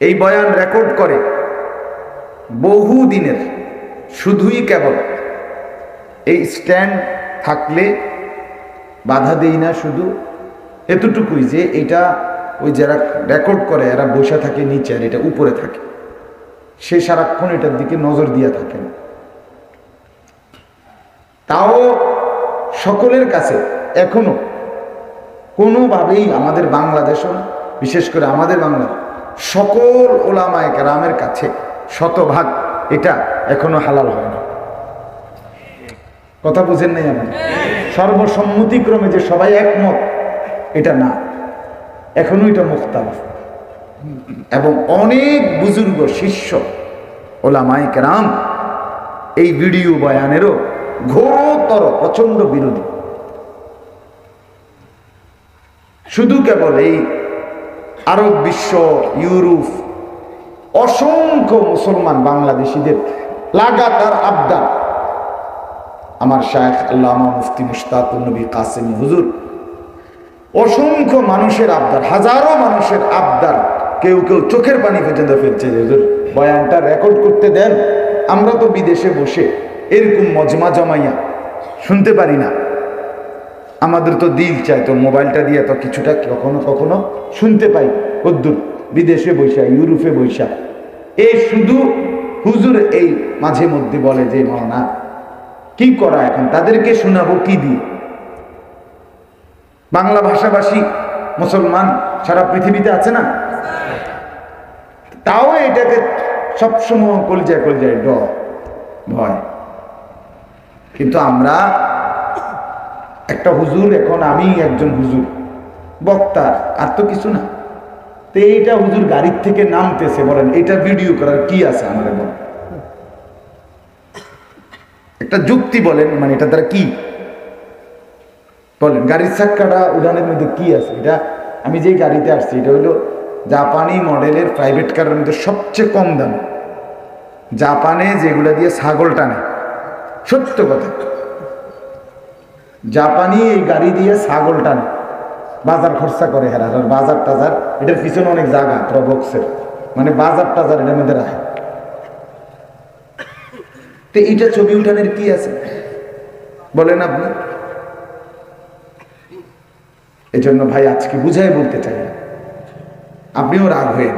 এই বয়ান রেকর্ড করে বহু দিনের, শুধুই কেবল এই স্ট্যান্ড থাকলে বাধা দেই না শুধু। এতটুকুই যে এটা ওই যারা রেকর্ড করে, এরা বসে থাকে নিচে আর এটা উপরে থাকে। সে সারাক্ষণ এটার দিকে নজর দিয়ে থাকেন। তাও সকলের কাছে এখনও কোনোভাবেই আমাদের বাংলাদেশও বিশেষ করে আমাদের বাংলা সকল ওলামায় রামের কাছে শতভাগ এটা এখনও হালাল না। কথা বুঝেন নাই আপনি? সর্বসম্মতিক্রমে যে সবাই একমত, এটা না। এখনও এটা মুক্তাল এবং অনেক বুজুর্গ, শিষ্য, ওলামায় কেরাম এই ভিডিও বয়ানেরও ঘোরতর প্রচণ্ড বিরোধী। শুধু কেবল এই আরব বিশ্ব, ইউরোপ, অসংখ্য মুসলমান বাংলাদেশিদের লাগাতার আবদার। আমার শায়েখ আল্লামা মুফতি মুশতাকুর নবী কাসেমি হুজুর, অসংখ্য মানুষের আবদার, হাজারো মানুষের আবদার, কেউ কেউ চোখের পানি পর্যন্ত ফেলছে হুজুর, বয়ানটা রেকর্ড করতে দেন, আমরা তো বিদেশে বসে এরকম মজমা জমাইয়া শুনতে পারি না। আমাদের তো দিল চাই, তো মোবাইলটা দিয়ে তো কিছুটা কখনো কখনো শুনতে পাই। কদ্দুর বিদেশে বৈশা, ইউরোপে বৈশা। এই শুধু হুজুর এই মাঝে মধ্যে বলে যে মাওনা কি করা এখন? তাদেরকে শোনাবো কি দিয়ে? বাংলা ভাষাভাষী মুসলমান সারা পৃথিবীতে আছে না? তাও এটাকে সবসময় কলজায় কলজায় ড, ভয়। কিন্তু আমরা একটা হুজুর, এখন আমি একজন হুজুর, বক্তা, আর তো কিছু না। তো এইটা হুজুর গাড়ির থেকে নামতেছে, বলেন, এটা ভিডিও করার কি আছে আমার বলেন একটা যুক্তি বলেন মানে এটা দ্বারা কি? বলেন, গাড়ির চাক্কাটা উড়ানের মধ্যে কি আছে? এটা আমি যে গাড়িতে আসছি, এটা হলো জাপানি মডেলের প্রাইভেট কারের মধ্যে সবচেয়ে কম দাম। জাপানে যেগুলো দিয়ে ছাগল টানে, সত্য কথা। জাপানি এই গাড়ি দিয়ে ছাগল টানে। বাজার খরচা করে হেরা, আর বাজার টাজার, এটার পিছনে অনেক জায়গা প্রবক্সের মানে বাজার টাজার এটার মধ্যে রাখে। তো এইটা ছবি উঠানের কি আছে? বলেন আপনি। এই জন্য ভাই আজকে বুঝাই বলতে চাই আপনিও রাগ হয়েন